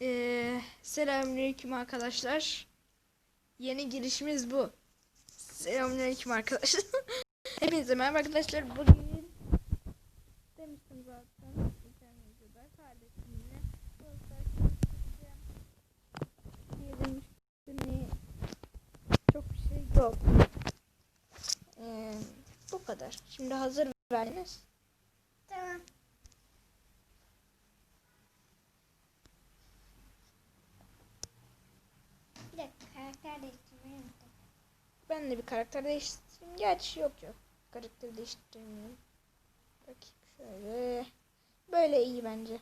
Ee, selamünaleyküm arkadaşlar. Yeni girişimiz bu. Selamünaleyküm arkadaşlar. Hepinize merhaba arkadaşlar. Bugün demiştim zaten geçen videoda kardeşimle üstüne çok bir şey yok. Ee, bu kadar. Şimdi hazır verdiniz. Tamam. Bir dakika karakter değiştirmeyi unuttum. Ben de bir karakter değiştireyim. Gerçi yok yok. Karakter değiştirmiyorum. Bakayım şöyle. Böyle iyi bence.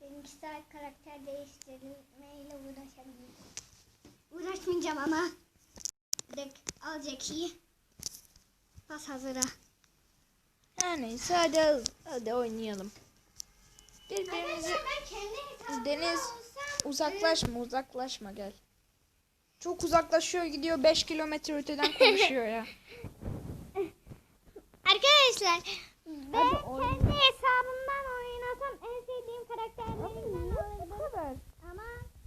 Benimki saat karakter değiştirmeyle uğraşabilirim. Uğraşmayacağım ama. Bir dakika al Jackie'yi. Pas hazıra. Her neyse hadi, hadi oynayalım. Birbirimizi Deniz uzaklaşma uzaklaşma gel. Çok uzaklaşıyor gidiyor 5 kilometre öteden konuşuyor ya. Arkadaşlar ben Hadi oyna. kendi hesabımdan oynasam en sevdiğim karakterlerimden olabilir. Bu kadar. Ama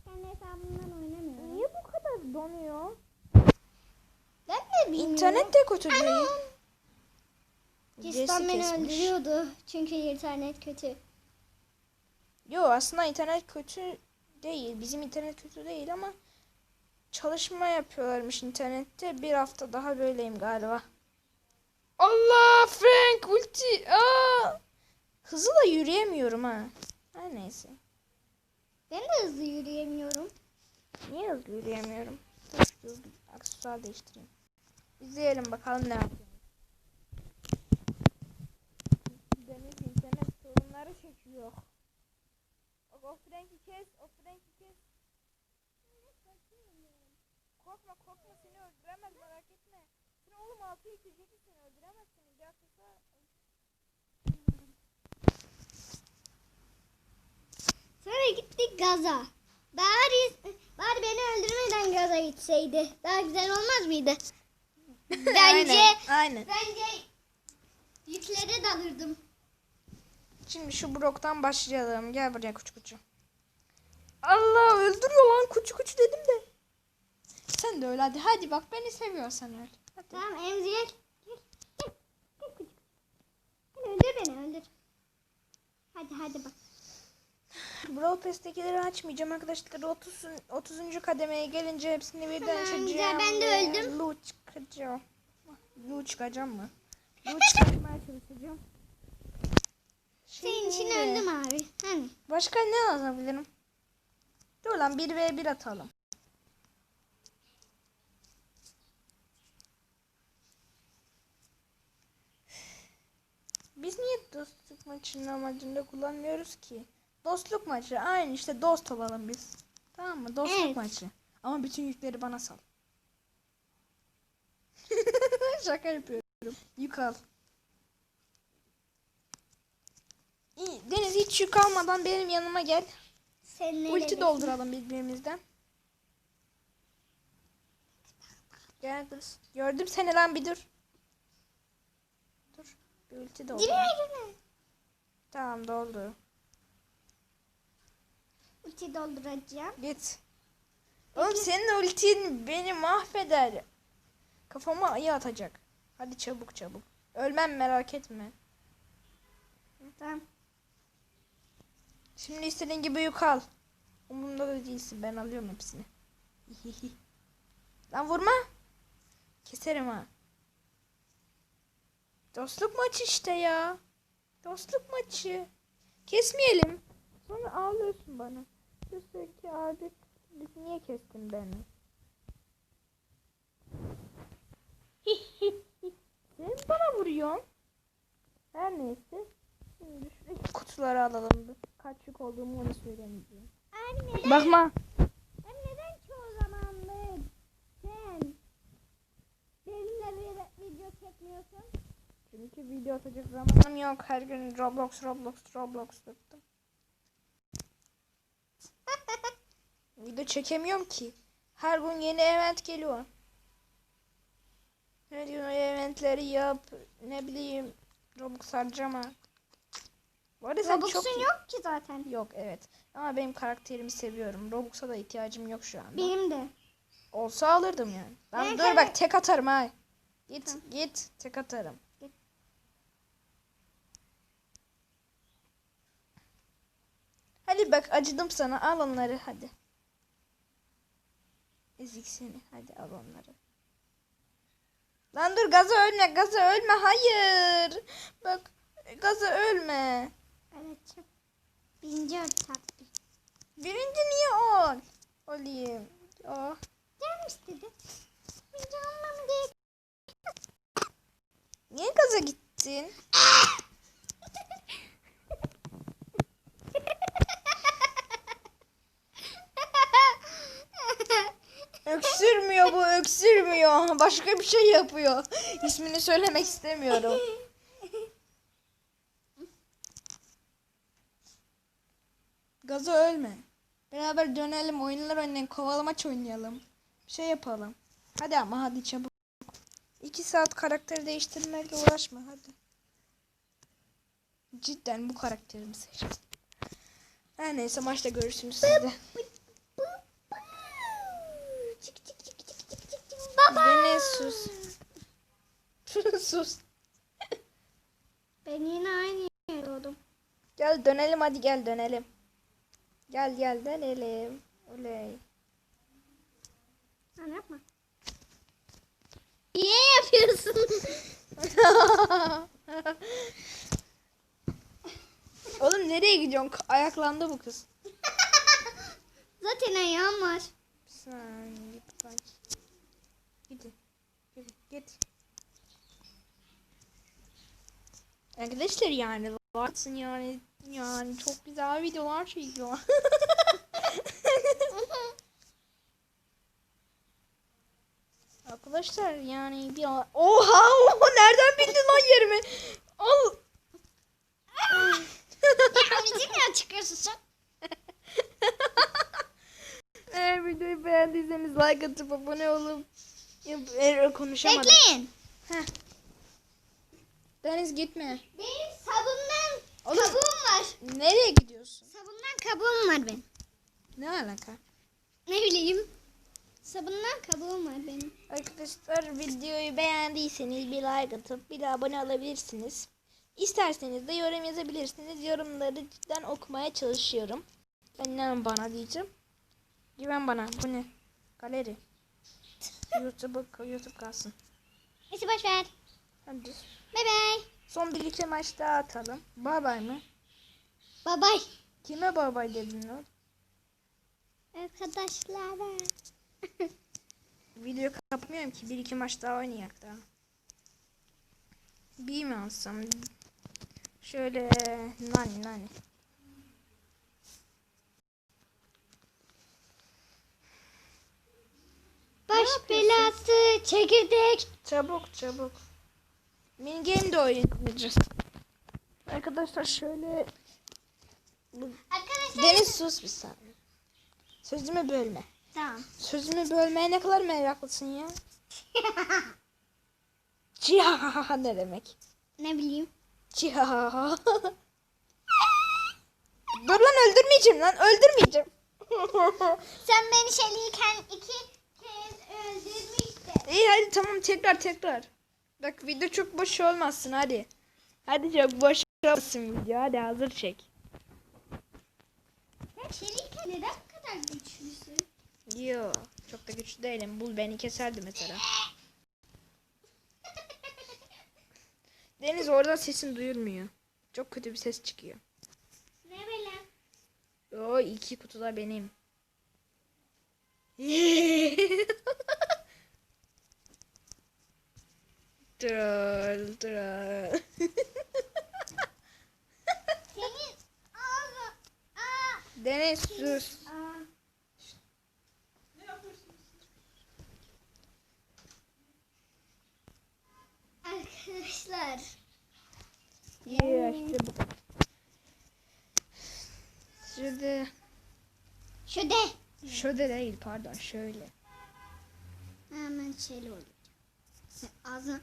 kendi hesabımdan oynamıyorum. Niye bu kadar donuyor? Ben de bilmiyorum. İnternet de kötü değil. Cistan Jesse beni kesmiş. öldürüyordu. Çünkü internet kötü. Yo aslında internet kötü değil. Bizim internet kötü değil ama çalışma yapıyorlarmış internette. Bir hafta daha böyleyim galiba. Allah Frank ulti. Aa! Hızlı da yürüyemiyorum ha. Her neyse. Ben de hızlı yürüyemiyorum. Niye hızlı yürüyemiyorum? Dur, dur, aksesuar değiştireyim. İzleyelim bakalım ne yapıyor. Deniz internet sorunları çekiyor. O Frank'i kes, o Frank'i kes. Korkma korkma seni öldüremez merak etme. Sen oğlum 6 2 seni öldüremez seni. Aksesuar Sonra gittik gaza. Bari, bari beni öldürmeden gaza gitseydi. Daha güzel olmaz mıydı? Bence, Aynen, aynen. bence yüklere dalırdım. Şimdi şu bloktan başlayalım. Gel buraya kuçu kuçu. Allah öldürüyor lan kuçu kuçu dedim de. Sen de öyle hadi. Hadi bak beni seviyorsan öl. Hadi. Tamam emziğe gel. Gel, gel, küçük. Öldür beni öldür. Hadi hadi bak. Brawl Pass'tekileri açmayacağım arkadaşlar. 30. 30. kademeye gelince hepsini birden Tamam, açacağım. güzel, ben de ve öldüm. Lu çıkacağım. Lu çıkacağım mı? Lu çıkartmaya çalışacağım. Senin için öldüm abi. Hani? Başka ne alabilirim? Dur lan 1v1 atalım. Biz niye dostluk maçının amacında kullanmıyoruz ki? Dostluk maçı. Aynı işte dost olalım biz. Tamam mı? Dostluk Evet. maçı. Ama bütün yükleri bana sal. Şaka yapıyorum. Yük al. İyi, Deniz hiç yük almadan benim yanıma gel. Senin Ulti dolduralım birbirimizden. Gel kız. Gördüm seni lan bir dur. Bir ulti. Dibime girme. Tamam doldu. Ulti dolduracağım. Git. Oğlum senin ultin beni mahveder. Kafama ayı atacak. Hadi çabuk çabuk. Ölmem merak etme. Tamam. Şimdi istediğin gibi yük al. Umurumda da değilsin. Ben alıyorum hepsini. Lan vurma. Keserim ha. Dostluk maçı işte ya. Dostluk maçı. Kesmeyelim. Sonra ağlıyorsun bana. Diyorsun ki abi biz niye kestin beni? Sen bana vuruyorsun. Her neyse. Şimdi şu kutuları alalım. Kaç yük olduğumu onu söylemeyeceğim. Bakma. Hem neden çoğu zamandır sen benimle bir video çekmiyorsun? Atacak zamanım yok. Her gün Roblox, Roblox, Roblox tuttum. video çekemiyorum ki. Her gün yeni event geliyor. Gün o eventleri yap. Ne bileyim. Roblox harcama. Bu arada sen çok Robux'un yok ki zaten. Yok evet. Ama benim karakterimi seviyorum. Robux'a da ihtiyacım yok şu anda. Benim de. Olsa alırdım yani. Ben Ben dur bak tek atarım ha. Git Tamam. git tek atarım. Bak acıdım sana al onları hadi. Ezik seni hadi al onları. Lan dur gaza ölme gaza ölme hayır. Bak gaza ölme. Evet. Birinci öl tatlı. Birinci niye ol? Olayım. Oh. Canım istedi. Birinci olmam gerek. Niye gaza gittin? Öksürmüyor bu öksürmüyor. Başka bir şey yapıyor. İsmini söylemek istemiyorum. Gaza ölme. Beraber dönelim oyunlar oynayalım. Kovalamaç oynayalım. Bir şey yapalım. Hadi ama hadi çabuk. İki saat karakteri değiştirmekle uğraşma hadi. Cidden bu karakterimi seçtim. Her neyse maçta görürsünüz siz Deniz sus. sus. Ben yine aynı yere doğdum. Gel dönelim hadi gel dönelim. Gel gel dönelim. Oley. Lan yapma. Niye yapıyorsun? Oğlum nereye gidiyorsun? Ayaklandı bu kız. Zaten ayağım var. Sen git bak. Gidin. Git. Arkadaşlar yani varsın yani yani çok güzel videolar çekiyor. Arkadaşlar yani bir Oha oha nereden bildin lan yerimi? Al. ya bizimle çıkıyorsun sen. Eğer videoyu beğendiyseniz like atıp abone olup Ya, er, konuşamadım. Bekleyin. Heh. Deniz gitme. Benim sabundan Oğlum. kabuğum var. Nereye gidiyorsun? Sabundan kabuğum var benim. Ne alaka? Ne bileyim. Sabundan kabuğum var benim. Arkadaşlar videoyu beğendiyseniz bir like atıp bir de abone olabilirsiniz. İsterseniz de yorum yazabilirsiniz. Yorumları cidden okumaya çalışıyorum. İnan bana diyeceğim. Güven bana. Bu ne? Galeri. YouTube, YouTube kalsın. Neyse boş ver. Hadi. Bay bay. Son bir iki maç daha atalım. Bay bay mı? Bay bay. Kime bay bay dedin lan? Arkadaşlara. Video kapmıyorum ki. Bir iki maç daha oynayak daha. Bir mi alsam? Şöyle nani nani. Baş belası çekirdek. Çabuk çabuk. Mini game de oynayacağız. Arkadaşlar şöyle Arkadaşlar. Deniz sus bir saniye. Sözümü bölme. Tamam. Sözümü bölmeye ne kadar meraklısın ya? Cihahaha ne demek? ne bileyim. Cihahaha. Dur lan öldürmeyeceğim lan öldürmeyeceğim. Sen beni şeyliyken iki hadi tamam tekrar tekrar. Bak video çok boş olmasın hadi. Hadi çok boş olmasın video hadi hazır çek. Sen şeyliyken neden bu kadar güçlüsün? Yo çok da güçlü değilim. Bul beni keserdi mesela. Deniz orada sesin duyulmuyor. Çok kötü bir ses çıkıyor. ne bileyim. O iki kutu da benim. troll troll. Ağzın. Deniz sus. Arkadaşlar. İşte bu. Şurada. Şöyle. Şöyle değil pardon şöyle. Hemen şeyle oluyor. Ağzına.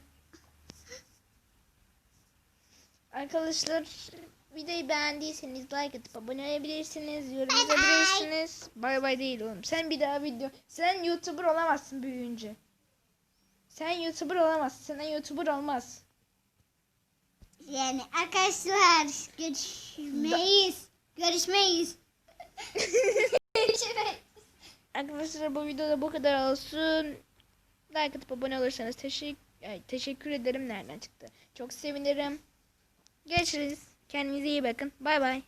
Arkadaşlar videoyu beğendiyseniz like atıp abone olabilirsiniz. Yorum yazabilirsiniz. Bay bay değil oğlum. Sen bir daha video... Sen YouTuber olamazsın büyüyünce. Sen YouTuber olamazsın. Senden YouTuber olmaz. Yani arkadaşlar görüşmeyiz. Görüşmeyiz. Görüşmeyiz. Arkadaşlar bu videoda bu kadar olsun. Like atıp abone olursanız teşekkür, teşekkür ederim. Nereden çıktı? Çok sevinirim. Görüşürüz. Kendinize iyi bakın. Bay bay.